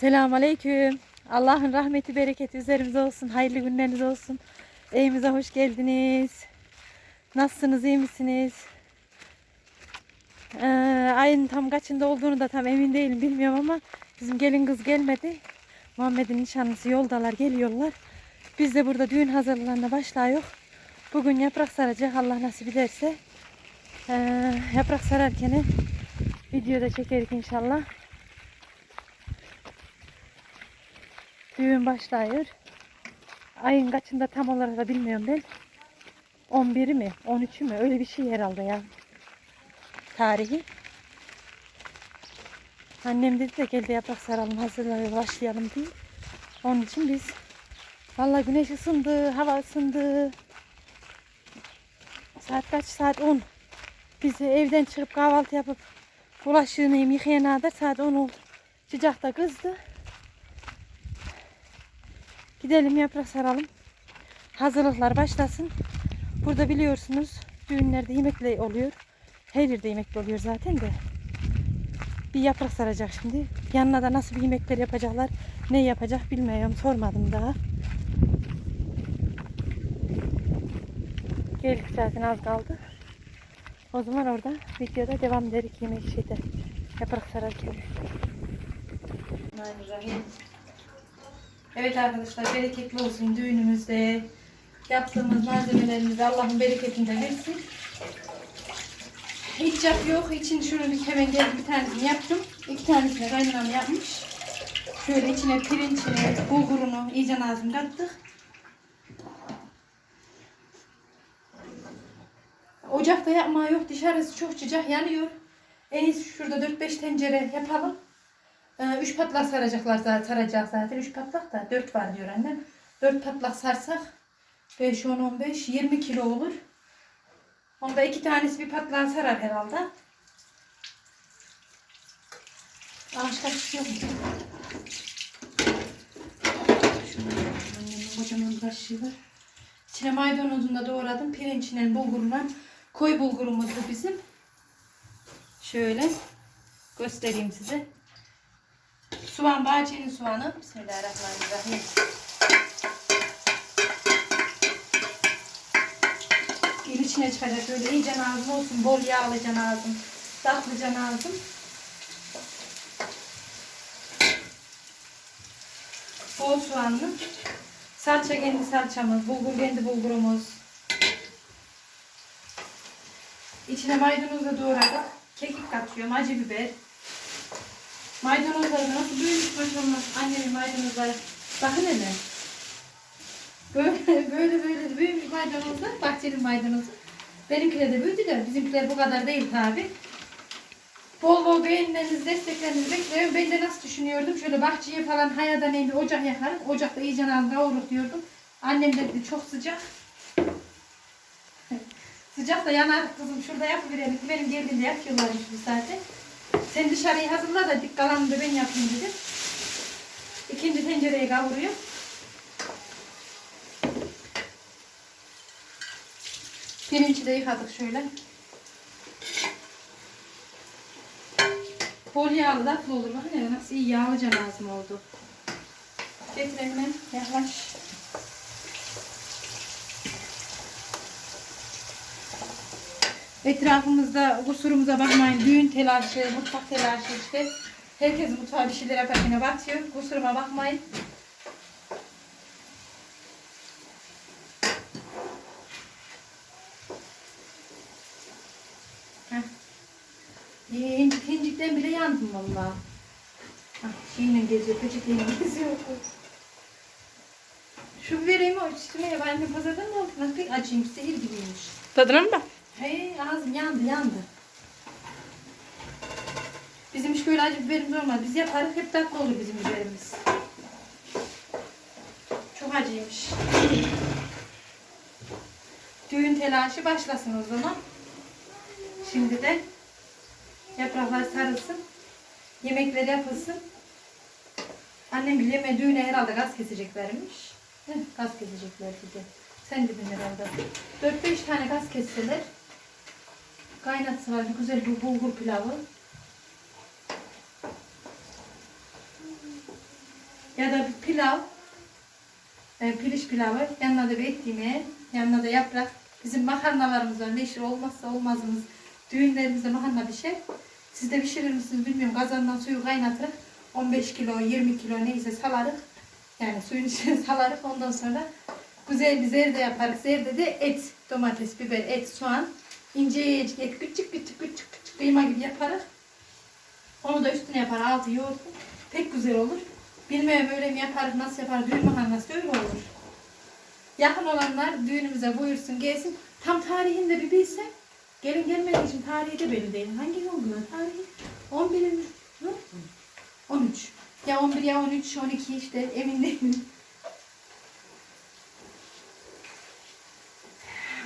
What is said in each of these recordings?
Selamun Aleyküm. Allah'ın rahmeti, bereketi üzerimize olsun. Hayırlı günleriniz olsun. Evimize hoş geldiniz. Nasılsınız, iyi misiniz? Ee, ayın tam kaçında olduğunu da tam emin değilim, bilmiyorum ama bizim gelin kız gelmedi. Muhammed'in nişanlısı yoldalar, geliyorlar. Biz de burada düğün hazırlığına başlıyor. Bugün yaprak saracak Allah nasip ederse. Ee, yaprak sararken videoda çekerik inşallah. Düğün başlıyor. Ayın kaçında tam olarak da bilmiyorum ben. 11'i mi? 13'ü mü? Öyle bir şey herhalde ya. Tarihi. Annem dedi de gel de yaprak saralım hazırlayalım başlayalım diye. Onun için biz Vallahi güneş ısındı, hava ısındı. Saat kaç? Saat 10. Biz evden çıkıp kahvaltı yapıp bulaşığını yıkayana kadar saat 10 oldu. Sıcak da kızdı. Gidelim yaprak saralım. Hazırlıklar başlasın. Burada biliyorsunuz düğünlerde yemekle oluyor. Her yerde yemekle oluyor zaten de. Bir yaprak saracak şimdi. Yanına da nasıl bir yemekler yapacaklar, ne yapacak bilmiyorum. Sormadım daha. Geldik zaten az kaldı. O zaman orada videoda devam ederik yemek şeyde. Yaprak sararken. Bismillahirrahmanirrahim. Evet arkadaşlar bereketli olsun düğünümüzde. Yaptığımız malzemelerimizi Allah'ın bereketinde versin. Hiç yap yok. İçini şöyle bir hemen geldi bir tanesini yaptım. İki tanesini kaynanam yapmış. Şöyle içine pirincini, bulgurunu iyice ağzını kattık. Ocakta yapma yok dışarısı çok sıcak yanıyor. En iyisi şurada 4-5 tencere yapalım. 3 patlak saracaklar zaten saracak zaten. 3 patlak da 4 var diyor annem. 4 patlak sarsak 5 10 15 20 kilo olur. Onda iki tanesi bir patlağa sarar herhalde. Ağaç kaşık yok mu? Şunun annemin kocaman bir kaşığı var. İçine maydanozunu da doğradım. Pirinçle, bulgurla. Koy bulgurumuz bu bizim. Şöyle göstereyim size. Soğan, bahçenin soğanı. Bismillahirrahmanirrahim. Bir içine çıkacak böyle iyice ağzım olsun. Bol yağlı can ağzım. Tatlı can ağzım. Bol soğanlı. Salça kendi salçamız. Bulgur kendi bulgurumuz. İçine maydanoz da doğradık. Kekik katıyorum. Acı biber. Maydanozlar da nasıl büyümüş maşallah. Annemin maydanozları. Bakın hele. Böyle böyle böyle büyümüş maydanozlar. Bahçenin maydanozu. Benimkiler de büyüdü de bizimkiler bu kadar değil tabi. Bol bol beğenilerinizi, desteklerinizi bekliyorum. Ben de nasıl düşünüyordum? Şöyle bahçeye falan hayadan bir ocak yakarım. Ocakta iyice az kavuruk diyordum. Annem dedi çok sıcak. sıcak da yanar kızım. Şurada yapıverelim. Benim geldiğimde yapıyorlarmış bu saate. Sen dışarıyı hazırla da dik kalanını da ben yapayım dedim. İkinci tencereyi kavuruyor. Pirinci de yıkadık şöyle. Bol yağlı tatlı olur. Bakın nasıl iyi yağlıca lazım oldu. Getirelim ben. Yaklaş. Etrafımızda kusurumuza bakmayın. Düğün telaşı, mutfak telaşı işte. Herkes mutfağa bir şeyler yaparken batıyor. Kusuruma bakmayın. Heh. İncik incikten bile yandım valla. Şeyle geziyor, peçeteyle geziyor. Şu vereyim o üstüne ya ben pazardan mı aldım? Pek acıymış, zehir gibiymiş. Tadına mı bak? Hey ağzım yandı yandı. Bizim hiç böyle acı biberimiz olmaz. Biz yaparız hep tatlı olur bizim biberimiz. Çok acıymış. Düğün telaşı başlasın o zaman. Şimdi de yapraklar sarılsın. Yemekler yapılsın. Annem bile yeme düğüne herhalde gaz keseceklermiş. Heh, gaz kesecekler dedi. Sen dedin herhalde. 4-5 tane gaz kesseler kaynatsalar güzel bir bulgur pilavı. Ya da bir pilav. E, piliç pilavı. Yanına da bir et yemeği. Yanına da yaprak. Bizim makarnalarımız var. Meşhur olmazsa olmazımız. Düğünlerimizde makarna bir şey. Siz de pişirir misiniz bilmiyorum. Kazandan suyu kaynatırık. 15 kilo, 20 kilo neyse salarık. Yani suyun içine salarık. Ondan sonra güzel bir zerde yaparız. Zerde de et, domates, biber, et, soğan. İnce küçük küçük küçük küçük kıyma gibi yaparız. Onu da üstüne yapar altı yoğurt. Pek güzel olur. Bilmiyorum öyle mi yapar, nasıl yapar, düğün makarnası öyle olur. Yakın olanlar düğünümüze buyursun gelsin. Tam tarihini de bir bilse. Gelin gelmediği için tarihi de belli değil. Hangi gün bunlar tarihi? 11 mi? Hı? 13. Ya 11 ya 13, 12 işte emin değilim.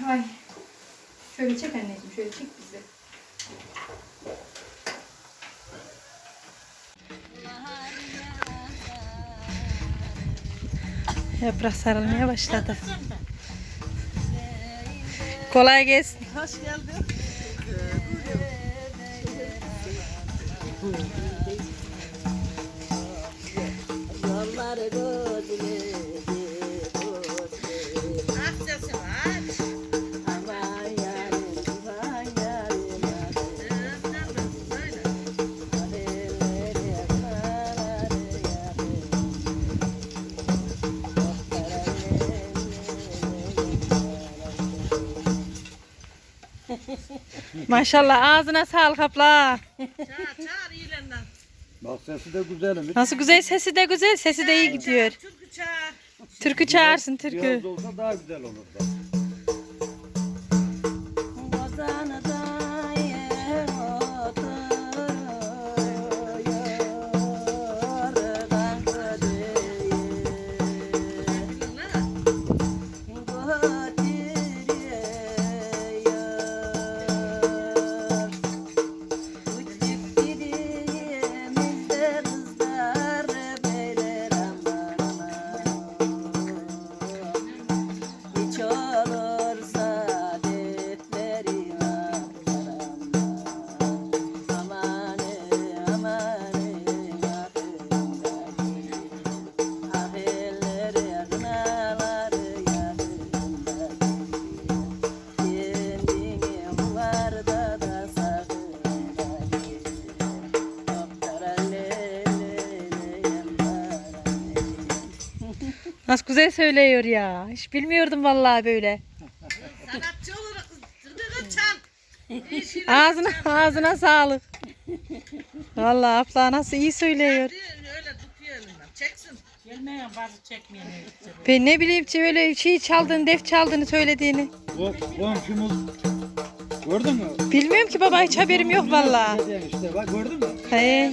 Ay. Şöyle çek anneciğim, şöyle çek bizi. Yaprak sarılmaya başladı. Kolay gelsin. Hoş geldin. Maşallah ağzına sağlık abla. Çağır çağır iyilerinden. Bak sesi de güzelmiş. Nasıl güzel sesi de güzel sesi de iyi gidiyor. Türkü çağır. Türkü çağırsın türkü. Biraz da olsa daha güzel olur da. Güzel söylüyor ya. Hiç bilmiyordum vallahi böyle. Sanatçı olarak zıdırı çal. İşini Ağzına ağzına sağlık. Vallahi abla nasıl iyi söylüyor. öyle tutuyor elinden. Çeksin. Gelmeyen bazı çekmeyen öyle. Ben ne bileyim ki böyle şey çaldığını, def çaldığını söylediğini. Bu komşumuz gördün mü? Bilmiyorum ki baba hiç haberim yok vallahi. İşte bak gördün mü? He.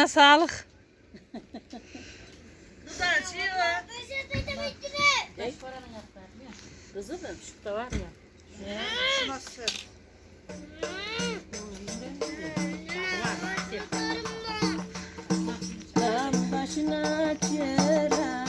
Ağzına sağlık. Güzel şey var. Kızı da şurada var ya. Dağ başına çıra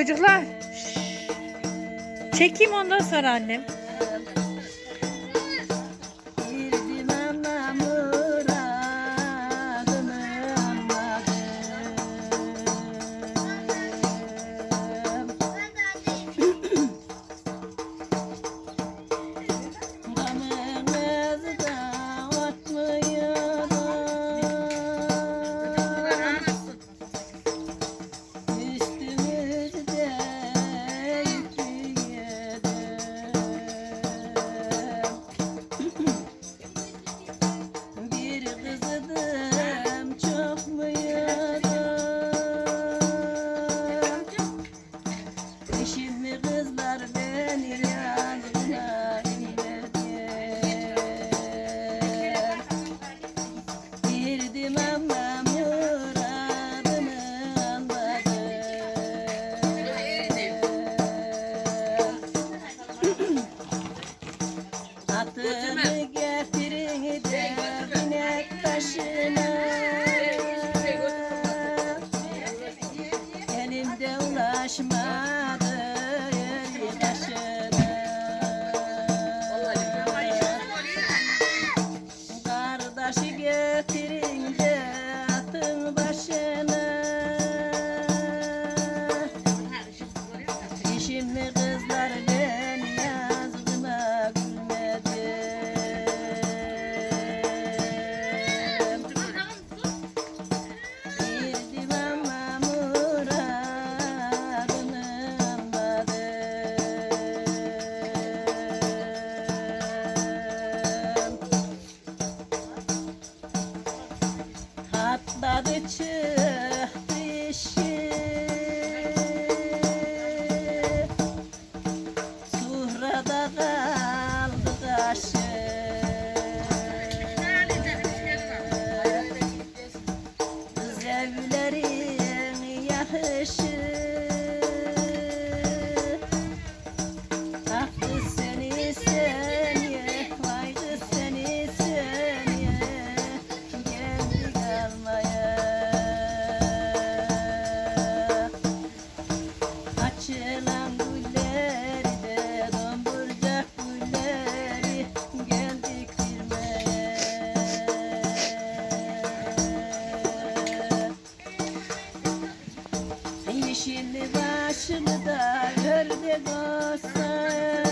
Çocuklar. Şş. Çekeyim ondan sonra annem. Yeşil başını da örnek olsa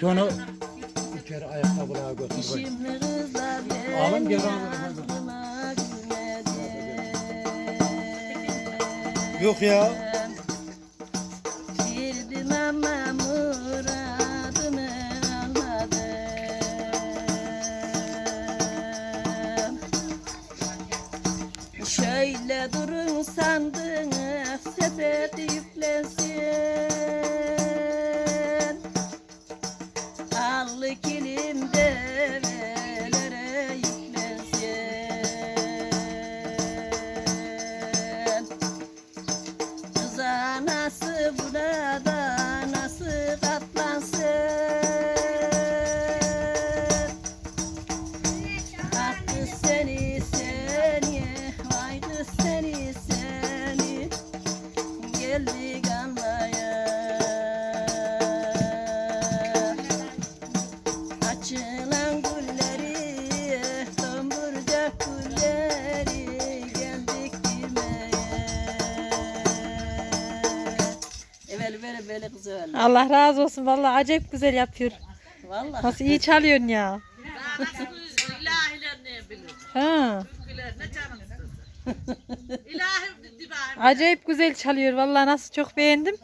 Şunu içeri ayakkabılara götür. Alın geri alın. Yok ya. Kız Allah razı olsun vallahi acayip güzel yapıyor. Vallahi Nasıl iyi çalıyorsun ya. İlahiler ne bilir? Ha. Türküler ne canım dibahim. Acayip güzel çalıyor vallahi nasıl çok beğendim.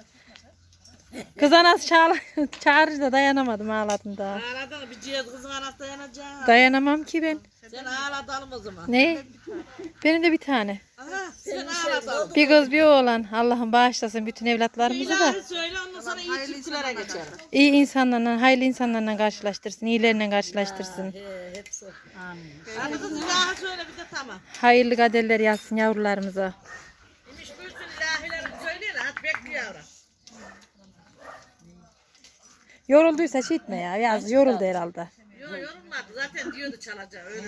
Kıza nasıl çağır, çağırınca da dayanamadım ağladım daha. Ağladın bir ciğer kızın anası dayanacak. Dayanamam ki ben. Sen ağladalım o zaman. Ne? Benim de bir tane. Aha, sen ağladalım. Bir kız bir oğlan. Allah'ım bağışlasın bütün evlatlarımızı da. Söyle ondan sonra iyi türkülere geçer. İyi insanlarla, hayırlı insanlarla karşılaştırsın. iyilerle karşılaştırsın. hepsi Hadi kız ilahi söyle bir de tamam. Hayırlı kaderler yazsın yavrularımıza. İmiş buyursun ilahileri söyleyin hadi bekliyor yavrum. Yorulduysa şey etme ya. Yaz yoruldu herhalde. Yok yorulmadı zaten diyordu çalacağı öyle.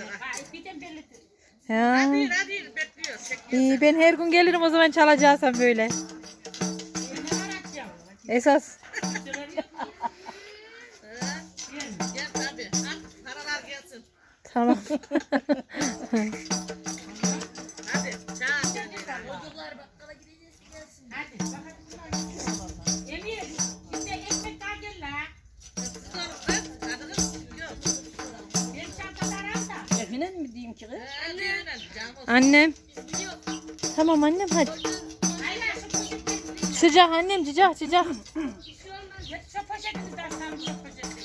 Ya. Hadi hadi bekliyor. İyi ben her gün gelirim o zaman çalacaksam böyle. Esas. Gel tabii. Hadi paralar gelsin. Tamam. Annem. Tamam annem hadi. Sıcak annem sıcak sıcak.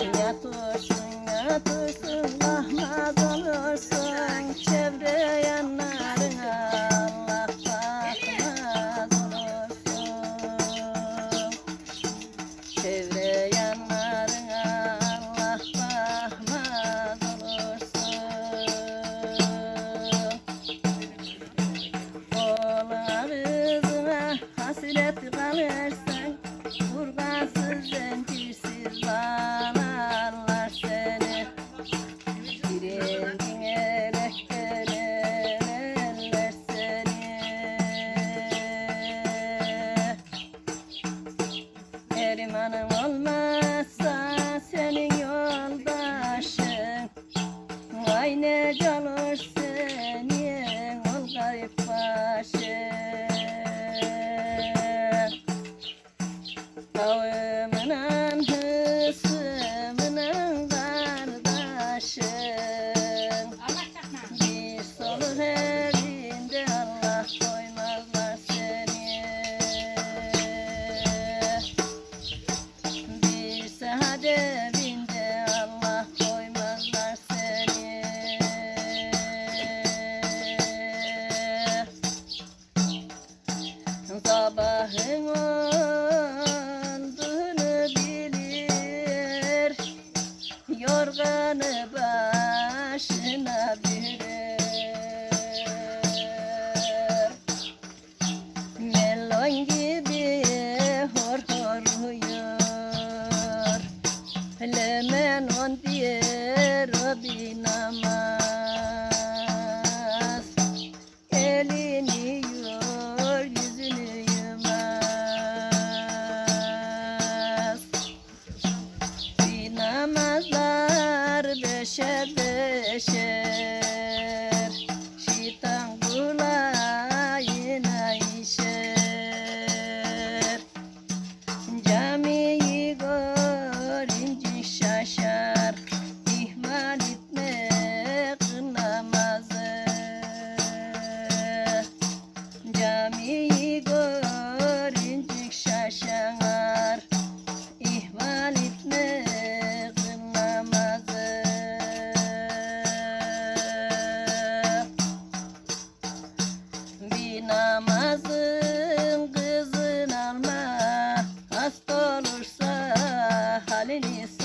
bir düşmanın olmazsa senin yoldaşın. Vay ne can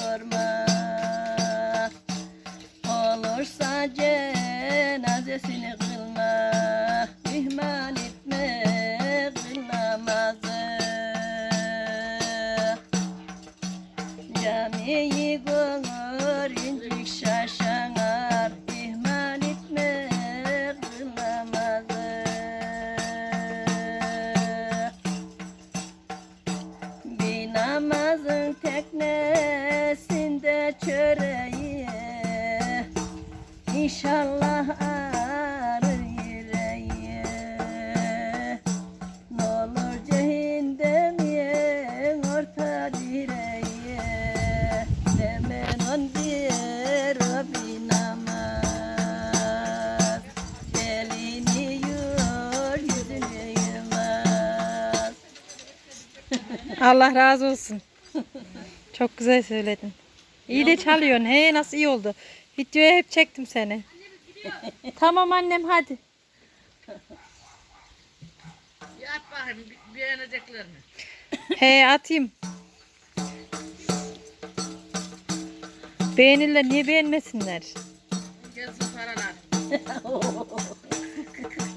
olur? Olursa cenazesini kılma İhmal etme kıl namazı Camiyi kıl çöreği İnşallah ağrır yüreği N'olur cehennemin orta direği Demen on bir Rabbin amaz Belini yur yüzünü yumaz Allah razı olsun. Çok güzel söyledin. İyi de çalıyorsun. He nasıl iyi oldu. Videoya hep çektim seni. tamam annem hadi. Yap bakayım be- beğenecekler mi? He atayım. Beğenirler niye beğenmesinler? Gelsin paralar.